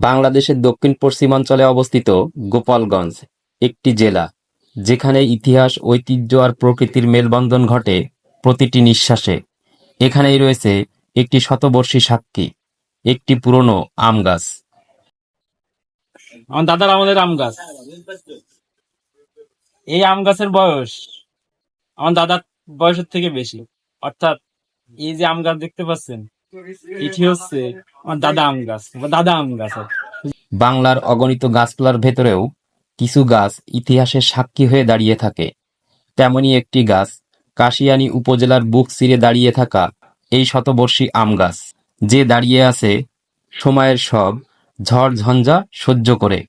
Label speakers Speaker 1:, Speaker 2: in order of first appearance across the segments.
Speaker 1: বাংলাদেশের দক্ষিণ পশ্চিমাঞ্চলে অবস্থিত গোপালগঞ্জ, একটি জেলা, যেখানে ইতিহাস, ঐতিহ্য আর প্রকৃতির মেলবন্ধন ঘটে প্রতিটি নিঃশ্বাসে। এখানেই রয়েছে একটি শতবর্ষী সাক্ষী, একটি পুরনো আম গাছ।
Speaker 2: আমার দাদার আমলের আম গাছ। এই আম গাছের বয়স আমার দাদার বয়সের থেকে বেশি। অর্থাৎ এই যে আম গাছ দেখতে পাচ্ছেন গাছ
Speaker 1: বাংলার অগণিত গাছপালার ভেতরেও কিছু গাছ ইতিহাসের সাক্ষী হয়ে দাঁড়িয়ে থাকে। তেমনি একটি গাছ কাশিয়ানী উপজেলার বুক চিরে দাঁড়িয়ে থাকা এই শতবর্ষী আম গাছ, যে দাঁড়িয়ে আছে সময়ের সব ঝড় ঝঞ্ঝা সহ্য করে।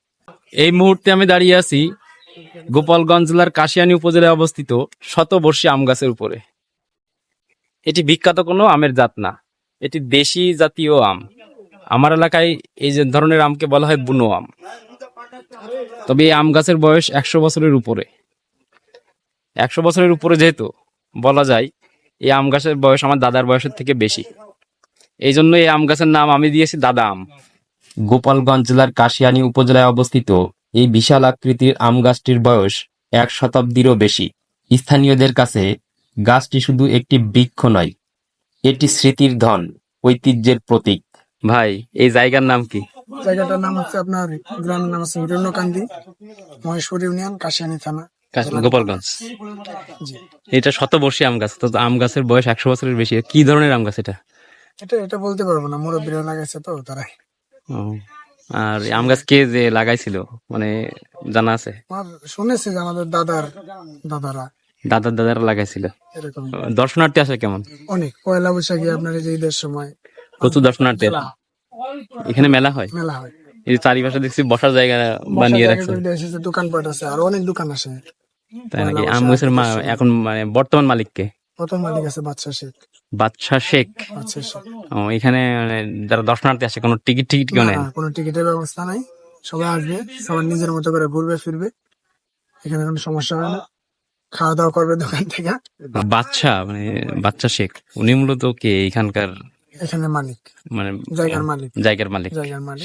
Speaker 2: এই মুহূর্তে আমি দাঁড়িয়ে আছি গোপালগঞ্জ জেলার কাশিয়ানী উপজেলায় অবস্থিত শতবর্ষী আম গাছের উপরে। এটি বিখ্যাত কোনো আমের জাত না। এটি দেশি জাতীয় আম। আমার এলাকায় এই যে ধরনের আমকে বলা হয় বুনো আম। তবে এই আম গাছের বয়স একশো বছরের উপরে। একশো বছরের উপরে যেহেতু, বলা যায় এই আম গাছের বয়স আমার দাদার বয়সের থেকে বেশি। এই জন্য এই আম গাছের নাম আমি দিয়েছি দাদা আম।
Speaker 1: গোপালগঞ্জ জেলার কাশিয়ানী উপজেলায় অবস্থিত এই বিশাল আকৃতির আম গাছটির বয়স এক শতাব্দীরও বেশি। স্থানীয়দের কাছে গাছটি শুধু একটি বৃক্ষ নয় এটি স্মৃতির ধন ঐতিহ্যের প্রতীক।
Speaker 2: ভাই এই জায়গার নাম কি?
Speaker 3: জায়গাটার নাম হচ্ছে আপনার গ্রামের নাম হচ্ছে হিরণ্যকান্দি মহেশপুর ইউনিয়ন কাশিয়ানি থানা।
Speaker 2: গোপালগঞ্জ। এটা শতবর্ষী আম গাছ তো আম গাছের বয়স একশো বছরের বেশি। কি ধরনের আম গাছ এটা?
Speaker 3: এটা এটা বলতে পারব না মুরব্বীরা লাগাইছে তো তারাই।
Speaker 2: আর আম গাছ কে যে লাগাইছিল? মানে জানা আছে?
Speaker 3: আমার শুনেছি যে আমাদের দাদার দাদারা।
Speaker 2: দাদার দাদারা লাগাইছিল। দর্শনার্থী আসে কেমন?
Speaker 3: অনেক। পয়লা বৈশাখী আপনার এই যে ঈদের সময়
Speaker 2: প্রচুর দর্শনার্থী এখানে মেলা হয়?
Speaker 3: মেলা হয়।
Speaker 2: এই চারিপাশে দেখছি বসার জায়গা বানিয়ে রাখছে।
Speaker 3: দোকানপাট আছে আর অনেক দোকান আসে
Speaker 2: তাই নাকি? আম গাছের মা- এখন মানে বর্তমান মালিককে
Speaker 3: প্রথম মালিক আছে বাদশা শেখ। বাদশা শেখ?
Speaker 2: ও, এখানে মানে যারা দর্শনার্থী আসে কোনো টিকিট টিকিট কেউ নেয়?
Speaker 3: না, কোনো টিকিটের ব্যবস্থা নাই। সবাই আসবে সবার নিজের মতো করে ঘুরবে ফিরবে। এখানে কোনো সমস্যা হয় না। খাওয়া দাওয়া করবে দোকান থেকে।
Speaker 2: বাদশাহ মানে বাচ্চা শেখ উনি মূলত কে? এখানকার
Speaker 3: এখানে মালিক।
Speaker 2: মানে
Speaker 3: জায়গার মালিক।
Speaker 2: জায়গার মালিক।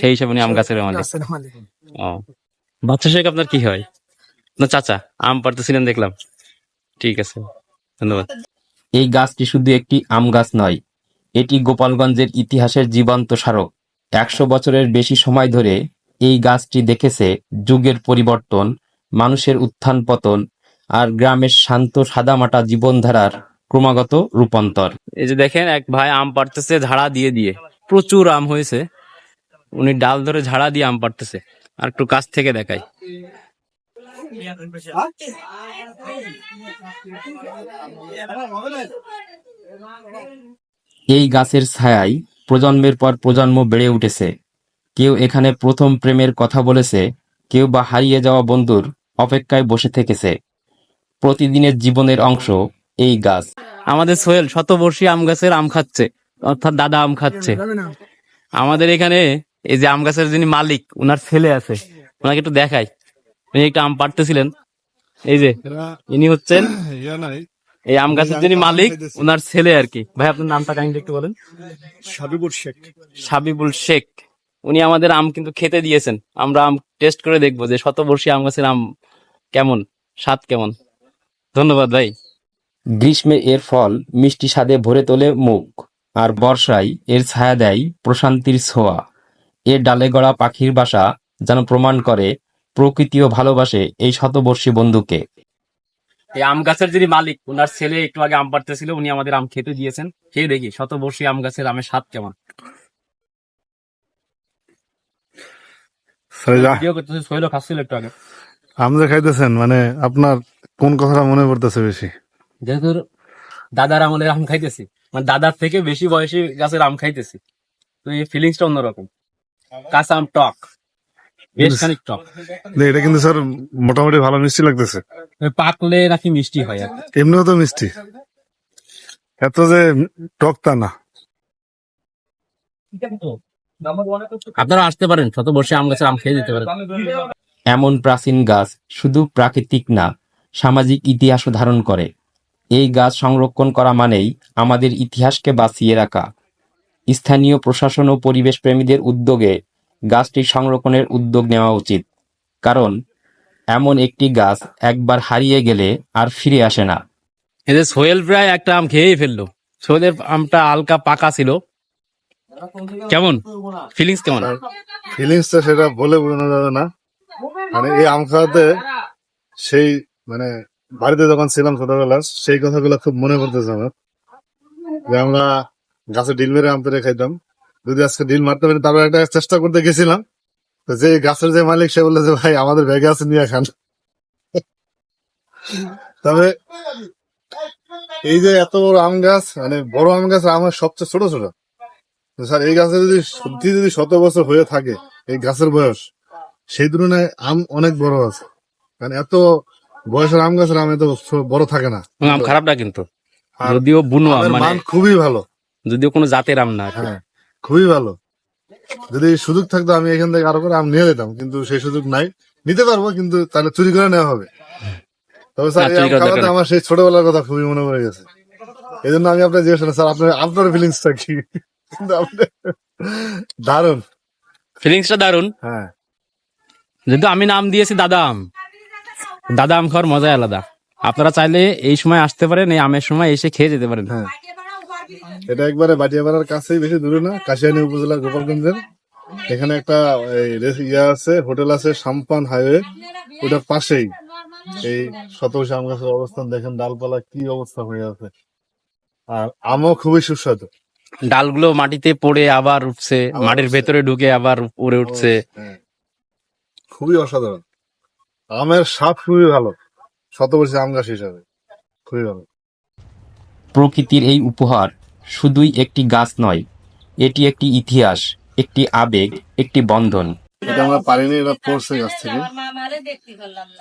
Speaker 2: সেই হিসাবে উনি আম গাছের মালিক। ও। বাচ্চা শেখ আপনার কি হয়? না চাচা আম পারতেছিলেন দেখলাম। ঠিক আছে ধন্যবাদ।
Speaker 1: এই গাছটি শুধু একটি আম গাছ নয় এটি গোপালগঞ্জের ইতিহাসের জীবন্ত স্মারক। একশো বছরের বেশি সময় ধরে এই গাছটি দেখেছে যুগের পরিবর্তন মানুষের উত্থান পতন আর গ্রামের শান্ত সাদামাটা জীবনধারার ক্রমাগত রূপান্তর।
Speaker 2: এই যে দেখেন এক ভাই আম পারতেছে ঝাড়া দিয়ে দিয়ে। প্রচুর আম হয়েছে। উনি ডাল ধরে ঝাড়া দিয়ে আম পারতেছে আর একটু কাছ থেকে দেখাই।
Speaker 1: এই গাছের ছায়ায় প্রজন্মের পর প্রজন্ম বেড়ে উঠেছে। কেউ এখানে প্রথম প্রেমের কথা বলেছে কেউ বা হারিয়ে যাওয়া বন্ধুর অপেক্ষায় বসে থেকেছে। প্রতিদিনের জীবনের অংশ এই গাছ।
Speaker 2: আমাদের সোহেল শতবর্ষী আম গাছের আম খাচ্ছে অর্থাৎ দাদা আম খাচ্ছে। আমাদের এখানে এই যে আম গাছের যিনি মালিক উনার ছেলে আছে ওনাকে একটু দেখাই। উনি একটু আম পাড়তেছিলেন। এই যে ইনি হচ্ছেন এই আম গাছের যিনি মালিক উনার ছেলে আর কি। ভাই আপনার নামটা কাহিনী একটু বলেন।
Speaker 3: সাবিবুর শেখ।
Speaker 2: সাবিবুল শেখ। উনি আমাদের আম কিন্তু খেতে দিয়েছেন। আমরা আম টেস্ট করে দেখব যে শতবর্ষী আম গাছের আম কেমন স্বাদ কেমন। ধন্যবাদ ভাই।
Speaker 1: গ্রীষ্মে এর ফল মিষ্টি স্বাদে ভরে তোলে মুখ আর বর্ষায় এর ছায়া দেয় প্রশান্তির ছোঁয়া। এর ডালে গড়া পাখির বাসা যেন প্রমাণ করে প্রকৃতিও ভালোবাসে এই শতবর্ষী বন্ধুকে।
Speaker 2: এই আম গাছের যিনি মালিক উনার ছেলে একটু আগে আম পাড়তেছিল উনি আমাদের আম খেতে দিয়েছেন। খেয়ে দেখি শতবর্ষী আম গাছের আমের স্বাদ কেমন? ভিডিও করতেছে খাচ্ছিল একটু আগে।
Speaker 4: আম যে খাইতেছেন মানে আপনার কোন কথাটা মনে পড়তেছে বেশি?
Speaker 2: যেহেতু দাদার আমলের আম খাইতেছি। মানে দাদার থেকে বেশি বয়সী গাছের আম খাইতেছি। তো এই ফিলিংসটা অন্যরকম। কাঁচা আম টক। বেশ খানিক টক।
Speaker 4: এটা কিন্তু স্যার মোটামুটি ভালো মিষ্টি লাগতেছে।
Speaker 2: পাকলে নাকি মিষ্টি হয় আর।
Speaker 4: এমনিও তো মিষ্টি। এত যে টক তা না।
Speaker 2: আপনারা আসতে পারেন শত বর্ষে আম গাছের আম খেয়ে যেতে পারেন।
Speaker 1: এমন প্রাচীন গাছ শুধু প্রাকৃতিক না সামাজিক ইতিহাসও ধারণ করে। এই গাছ সংরক্ষণ করা মানেই আমাদের ইতিহাসকে বাঁচিয়ে রাখা। স্থানীয় প্রশাসন ও পরিবেশ প্রেমীদের উদ্যোগে গাছটি সংরক্ষণের উদ্যোগ নেওয়া উচিত। কারণ এমন একটি গাছ একবার হারিয়ে গেলে আর ফিরে আসে না।
Speaker 2: যে সোহেল প্রায় একটা আম খেয়েই ফেলল। সোহেলের আমটা হালকা পাকা ছিল। কেমন? ফিলিংস কেমন?
Speaker 4: ফিলিংসটা সেটা বলে বোঝানো যাবে না। মানে এই আম খাওয়াতে সেই মানে বাড়িতে যখন ছিলাম ছোটবেলা, সেই কথাগুলো খুব মনে পড়তেছে আমার। যে আমরা গাছে ডিল মেরে আম পেরে খাইতাম। যদি আজকে ডিল মারতে পারি, তারপর একটা চেষ্টা করতে গেছিলাম। তো যে গাছের যে মালিক, সে বলল যে, ভাই, আমাদের ব্যাগে আছে, নিয়ে খান। তবে এই যে এত বড় আম গাছ মানে বড় আম গাছ আমার সবচেয়ে ছোট ছোট। স্যার, এই গাছে যদি সত্যি যদি শত বছর হয়ে থাকে, এই গাছের বয়স, সেই তুলনায় আম অনেক বড় আছে। কারণ এত বয়সের আম গাছের আম এত বড় থাকে না।
Speaker 2: আম খারাপ না কিন্তু। যদিও বুনো আম মানে
Speaker 4: খুবই ভালো।
Speaker 2: যদিও কোনো জাতের আম না।
Speaker 4: হ্যাঁ খুবই ভালো। যদি সুযোগ থাকতো আমি এখান থেকে আরও করে আম নিয়ে যেতাম কিন্তু সেই সুযোগ নাই। নিতে পারব কিন্তু তাহলে চুরি করে নেওয়া হবে। তবে স্যার
Speaker 2: নেই।
Speaker 4: আমার সেই ছোটবেলার কথা খুবই মনে পড়ে গেছে। এই জন্য আমি আপনার জিজ্ঞেস স্যার আপনার আপনার ফিলিংসটা কি? দারুণ।
Speaker 2: ফিলিংসটা দারুণ
Speaker 4: হ্যাঁ।
Speaker 2: যেহেতু আমি নাম দিয়েছি দাদা আম। দাদা আম খাওয়ার মজাই আলাদা। আপনারা চাইলে এই সময় আসতে পারেন এই আমের সময় এসে খেয়ে যেতে পারেন।
Speaker 4: হ্যাঁ। এটা একবারে বাটিয়াপাড়ার কাছেই বেশি দূরে না কাশিয়ানী উপজেলা গোপালগঞ্জের। এখানে একটা ইয়ে আছে হোটেল আছে সাম্পান হাইওয়ে। ওটার পাশেই। এই শতবর্ষী আম গাছের অবস্থান দেখেন ডালপালা কি অবস্থা হয়ে আছে। আর আমও খুবই সুস্বাদু।
Speaker 2: ডালগুলো মাটিতে পড়ে আবার উঠছে মাটির ভেতরে ঢুকে আবার উপরে উঠছে।
Speaker 4: হ্যাঁ। খুবই অসাধারণ। আমের স্বাদ খুবই ভালো। শতবর্ষী আম গাছ হিসাবে। খুবই ভালো।
Speaker 1: প্রকৃতির এই উপহার শুধুই একটি গাছ নয় এটি একটি ইতিহাস একটি আবেগ একটি বন্ধন।
Speaker 4: এটা আমরা পারিনি এটা পড়ছে গাছ থেকে।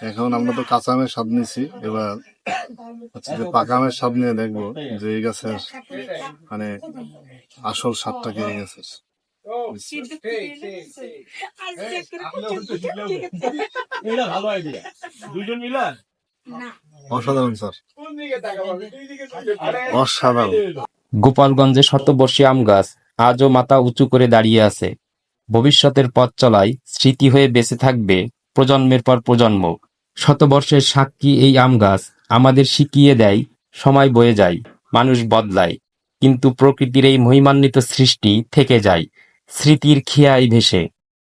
Speaker 4: এখন আমরা তো কাঁচা আমের স্বাদ নিছি। এবার হচ্ছে পাকা আমের স্বাদ নিয়ে দেখব যে এই গাছের মানে আসল স্বাদটা কি এই গাছের অসাধারণ স্যার। অসাধারণ।
Speaker 1: গোপালগঞ্জে শতবর্ষী আম গাছ আজও মাথা উঁচু করে দাঁড়িয়ে আছে। ভবিষ্যতের পথ চলায় স্মৃতি হয়ে বেঁচে থাকবে প্রজন্মের পর প্রজন্ম। শতবর্ষের সাক্ষী এই আম গাছ আমাদের শিখিয়ে দেয় সময় বয়ে যায় মানুষ বদলায়। কিন্তু প্রকৃতির এই মহিমান্বিত সৃষ্টি থেকে যায়। স্মৃতির খেয়ায় ভেসে।